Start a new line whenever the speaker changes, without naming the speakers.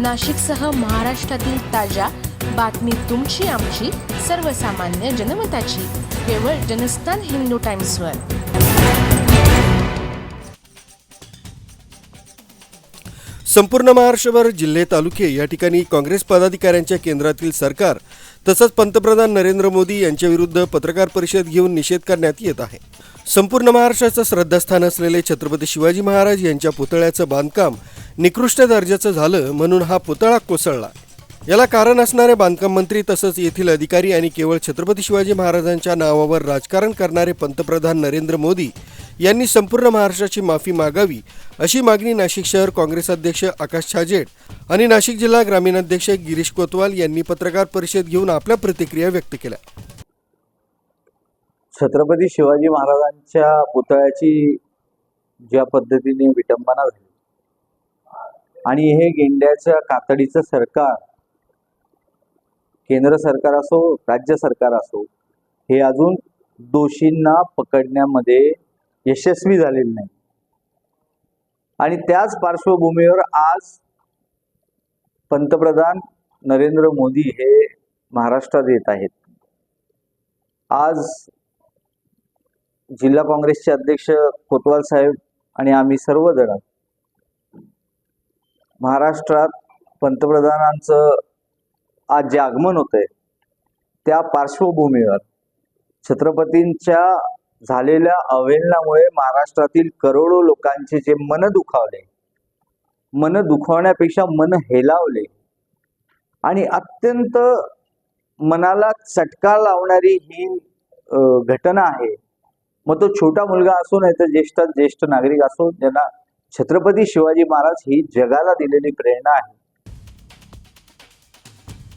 नाशिकसह महाराष्ट्रातील ताज्या बातमी तुमची आमची सर्वसामान्य जनमताची. केवळ जनस्थान हिंदू टाइम्सवर.
संपूर्ण महाराष्ट्रभर जिल्हे तालुके या ठिकाणी काँग्रेस पदाधिकाऱ्यांच्या केंद्रातील सरकार तसंच पंतप्रधान नरेंद्र मोदी यांच्याविरुद्ध पत्रकार परिषद घेऊन निषेध करण्यात येत आहे. संपूर्ण महाराष्ट्राचं श्रद्धास्थान असलेले छत्रपती शिवाजी महाराज यांच्या पुतळ्याचं बांधकाम निकृष्ट दर्जाचं झालं म्हणून हा पुतळा कोसळला. याला कारण असणारे बांधकाम मंत्री तसंच येथील अधिकारी आणि केवळ छत्रपती शिवाजी महाराजांच्या नावावर राजकारण करणारे पंतप्रधान नरेंद्र मोदी यांनी संपूर्ण महाराष्ट्राची माफी मागावी अशी मागणी नाशिक शहर काँग्रेस अध्यक्ष आकाश छाजेड आणि नाशिक जिल्हा ग्रामीण अध्यक्ष गिरीश कोतवाल यांनी पत्रकार परिषद घेऊन आपल्या प्रतिक्रिया व्यक्त केल्या.
छत्रपती शिवाजी महाराजांच्या पुतळ्याची ज्या पद्धतीने विटंबना झाली आणि हे गेंड्याच्या कातडीचं सरकार केंद्र सरकार असो राज्य सरकार असो हे अजून दोषींना पकडण्यामध्ये यशस्वी झालेले नाही. आणि त्याच पार्श्वभूमीवर आज पंतप्रधान नरेंद्र मोदी हे महाराष्ट्रात येत आहेत. आज जिल्हा काँग्रेसचे अध्यक्ष कोतवाल साहेब आणि आम्ही सर्वजण महाराष्ट्रात पंतप्रधानांचं आज जे आगमन होत आहे त्या पार्श्वभूमीवर छत्रपतींच्या झालेल्या अवहेलनामुळे महाराष्ट्रातील करोडो लोकांचे जे मन दुखावले मन दुखावण्यापेक्षा मन हेलावले आणि अत्यंत मनाला चटका लावणारी ही घटना आहे. मग तो छोटा मुलगा असो नाही तर ज्येष्ठात ज्येष्ठ नागरिक असो ज्यांना छत्रपती शिवाजी महाराज ही जगाला दिलेली प्रेरणा आहे.